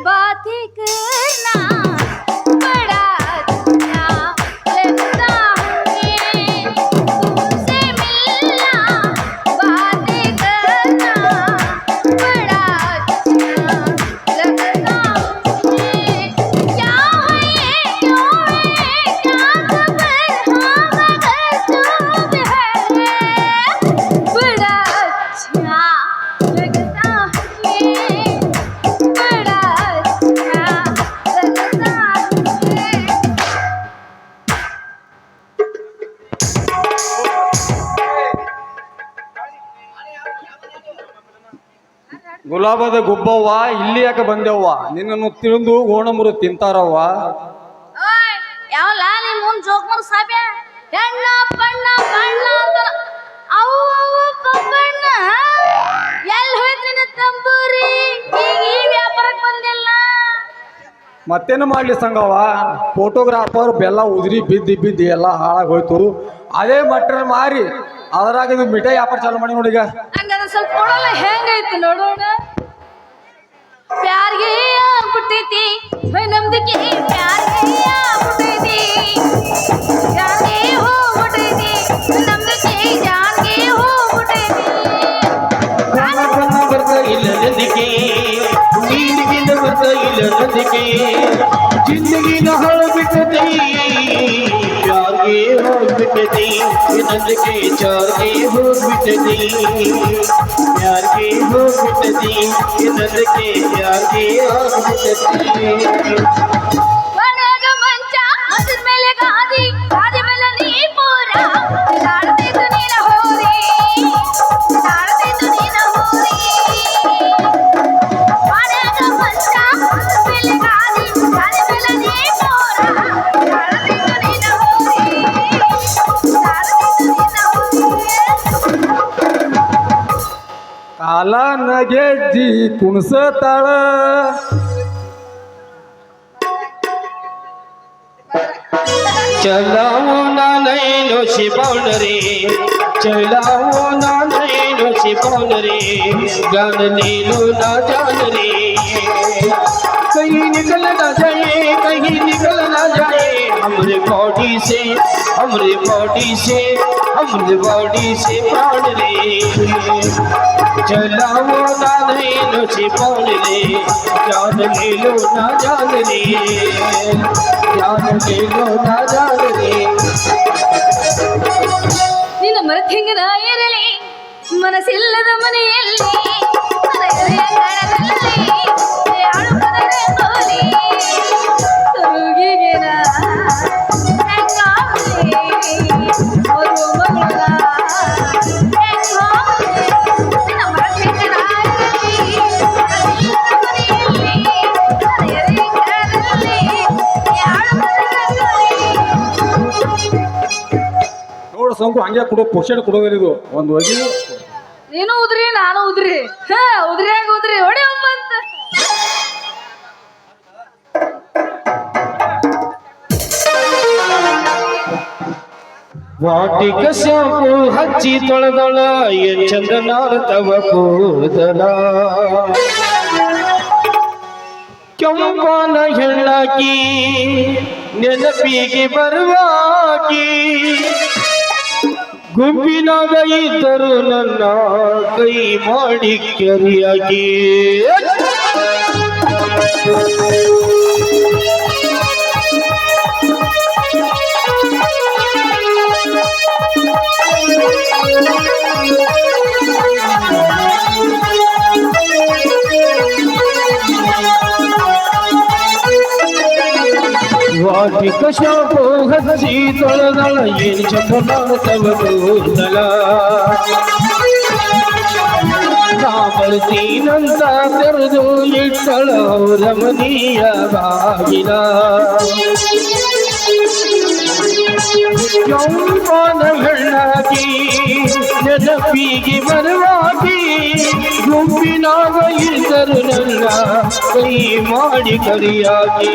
बात एक ಗುಲಾಬದ ಗುಬ್ಬವ್ವ, ಇಲ್ಲಿ ಯಾಕೆ ಬಂದೆವ್ವ? ನಿನ್ನನ್ನು ತಿಳಿದು ಗೋಣಮುರು ತಿಂತಾರವ್ವ. ಯಾವ ಯಾವಲ್ಲ ನಿಮ್ ಮುಂದ್ ಜೋಕ್ ಮಾಡ ಸಾಬ್ಯ? ಹೆಣ್ಣ ಬಣ್ಣ. ಮತ್ತೇನು ಮಾಡ್ಲಿ ಸಂಗವ ಫೋಟೋಗ್ರಾಫರ್ ಬೆಲ್ಲ ಉದುರಿ ಬಿದ್ದಿ ಬಿದ್ದಿ ಎಲ್ಲ ಹಾಳಾಗಿ ಹೋಯ್ತು. ಅದೇ ಮಟರ್ ಮಾರಿ, ಅದ್ರಾಗ ಇದು ಮಿಠಾಯಿ ವ್ಯಾಪಾರ ಚಾಲು ಮಾಡಿ ನೋಡಿ ಈಗ. ಹಂಗಾದ್ರೆ ಸ್ವಲ್ಪ ಹೆಂಗೈತಿ ನೋಡೋಣ. ಪ್ಯಾರ್ಗೆ ಪ್ಯಾರ್ಗೆ मिटती नंद के चार के हो मिटती प्यार के हो मिटती नंद के प्यार के आग मिटती मला नगेजी कुणस तळ चलावून नाही नोशी पावण रे चलावून नाही नोशी पावण रे गाण लिहिलो ना जान रे कहीं निकल ना जाए कहीं निकल ना जाए हम रिकॉर्डी से हमरे बॉडी से हमरे बॉडी से प्राण रे चलाओ ना नैनो शिपौन रे जान ले लो ना जान रे जान ले लो ना जान रे ನಿನ್ನ ಮರೆತ ಹಿಂಗನ ಇರಲಿ ಮನಸ್ಸಿಲ್ಲದ ಮನೆಯಲ್ಲಿ ಮನೆಯ ಸಂಕು ಹಂಗೆ ಕೊಡೋ ಪೋಷಣೆ ಕೊಡೋದಿಲ್ಲ ಇದು. ಒಂದು ಹೋಗಿ. ನೀನು ಉದ್ರಿ ನಾನು ಉದ್ರಿ. ಹಾ ಉದ್ರಿಯಾಗ ಉದ್ರಿ. ಹೊಡಿ ಒಬ್ಬಂತ ವಾಟಿಕ ಸೋಪು ಹಚ್ಚಿ ತೊಳೆದಳ ಏನ್ ಚಂದ ನಾರ್ತವ ಕೂದಲ. ಕೆಂಪನ ಹೆಣ್ಣಾಕಿ ನೆನಪಿಗೆ ಬರುವಾಕಿ ಗುಂಪಿನಾಗ ಇದ್ದರು ನನ್ನ ಕೈ ಮಾಡಿ ಕೆರಿಯಾಕಿ ವಾಟಿಕ ಶಾಪು ಹಚ್ಚಿ ತೊಳೆದಳ ಏನ್ ಚಂದ ನಾರ್ತವ ಕೂದಲ ನಾ ಬರ್ತೀನಂತ ತೆರೆದು ಇಟ್ಟಳ ರಮಣೀಯ ಬಾಗಿಲ ಯೌವನ ಹೆಣ್ಣಾಗಿ ನೆನಪಿಗೆ ಬರುವಾಗಿ ಗುಂಪಿನಾಗ ಇದ್ದರು ನನ್ನ ಕೈ ಮಾಡಿ ಕರಿಯಾಗಿ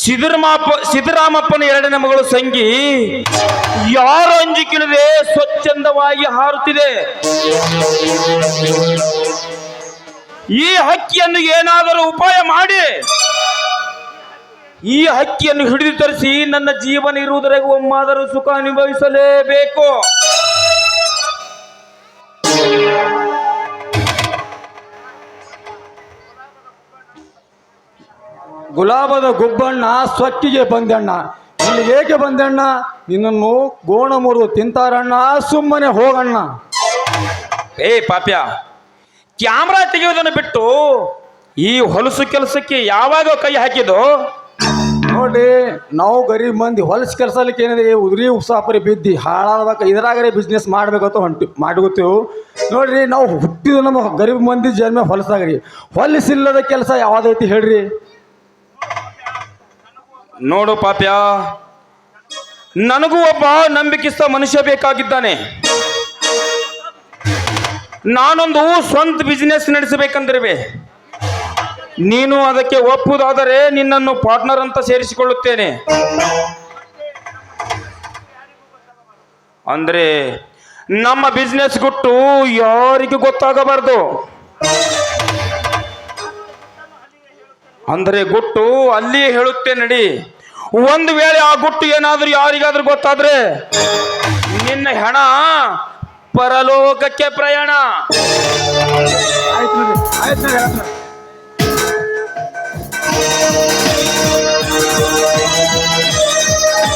ಸಿದ್ದರಾಮಪ್ಪ, ಸಿದ್ದರಾಮಪ್ಪನ ಎರಡನೇ ಮಗಳು ಸಂಗಿ, ಯಾರು ಅಂಜಿಕಿಲ್ಲದೆ ಸ್ವಚ್ಛಂದವಾಗಿ ಹಾರುತ್ತಿದೆ. ಈ ಹಕ್ಕಿಯನ್ನು ಏನಾದರೂ ಉಪಾಯ ಮಾಡಿ. ಈ ಹಕ್ಕಿಯನ್ನು ಹಿಡಿದು ತರಿಸಿ ನನ್ನ ಜೀವನ ಇರುವುದರೆಗೆ ಒಮ್ಮಾದರೂ ಸುಖ ಅನುಭವಿಸಲೇಬೇಕು. ಗುಲಾಬದ ಗುಬ್ಬಣ್ಣ ಸ್ವಕ್ಕಿಗೆ ಬಂದಣ್ಣ. ಇಲ್ಲಿ ಏಕೆ ಬಂದಣ್ಣ? ನಿನ್ನನ್ನು ಗೋಣ ಮುರಿದು ತಿಂತಾರಣ್ಣ ಸುಮ್ಮನೆ ಹೋಗಣ್ಣ. ಏ ಪಾಪ್ಯ ಕ್ಯಾಮ್ರಾ ತೆಗೆಯೋದನ್ನು ಬಿಟ್ಟು ಈ ಹೊಲಸು ಕೆಲಸಕ್ಕೆ ಯಾವಾಗ ಕೈ ಹಾಕಿದೋ ನೋಡಿ ನಾವು ಗರೀಬ್ ಮಂದಿ ಹೊಲಸು ಕೆಲಸಲಿಕ್ಕೆ ಏನಿದೆ? ಉದುರಿ ಉಸಾಪರಿ ಬಿದ್ದಿ ಹಾಳಾದಾಗ ಇದ್ರಾಗರೆ ಬಿಸ್ನೆಸ್ ಮಾಡ್ಬೇಕಂತ ಹೊಂಟಿ ಮಾಡ್ಕೋತೀವಿ ನೋಡ್ರಿ ನಾವು ಹುಟ್ಟಿದ ನಮ್ಮ ಗರೀಬ್ ಮಂದಿ ಜನ್ಮ ಹೊಲಸಾಗ್ರಿ. ಹೊಲಸಿಲ್ಲದ ಕೆಲಸ ಯಾವುದೈತಿ ಹೇಳ್ರಿ? ನೋಡು ಪಾಪ್ಯ, ನನಗೂ ಒಬ್ಬ ನಂಬಿಕಿಸ್ತ ಮನುಷ್ಯ ಬೇಕಾಗಿದ್ದಾನೆ. ನಾನೊಂದು ಸ್ವಂತ ಬಿಸಿನೆಸ್ ನಡೆಸಬೇಕಂದಿರುವೆ. ನೀನು ಅದಕ್ಕೆ ಒಪ್ಪುವುದಾದರೆ ನಿನ್ನನ್ನು ಪಾರ್ಟ್ನರ್ ಅಂತ ಸೇರಿಸಿಕೊಳ್ಳುತ್ತೇನೆ. ಅಂದ್ರೆ ನಮ್ಮ ಬಿಸ್ನೆಸ್ ಗುಟ್ಟು ಯಾರಿಗೂ ಗೊತ್ತಾಗಬಾರ್ದು. ಅಂದರೆ ಗುಟ್ಟು, ಅಲ್ಲಿ ಹೇಳುತ್ತೆ ನಡಿ. ಒಂದು ವೇಳೆ ಆ ಗುಟ್ಟು ಏನಾದರೂ ಯಾರಿಗಾದ್ರೂ ಗೊತ್ತಾದ್ರೆ, ನಿನ್ನ ಹೆಣ ಪರಲೋಕಕ್ಕೆ ಪ್ರಯಾಣ. ಆಯ್ತು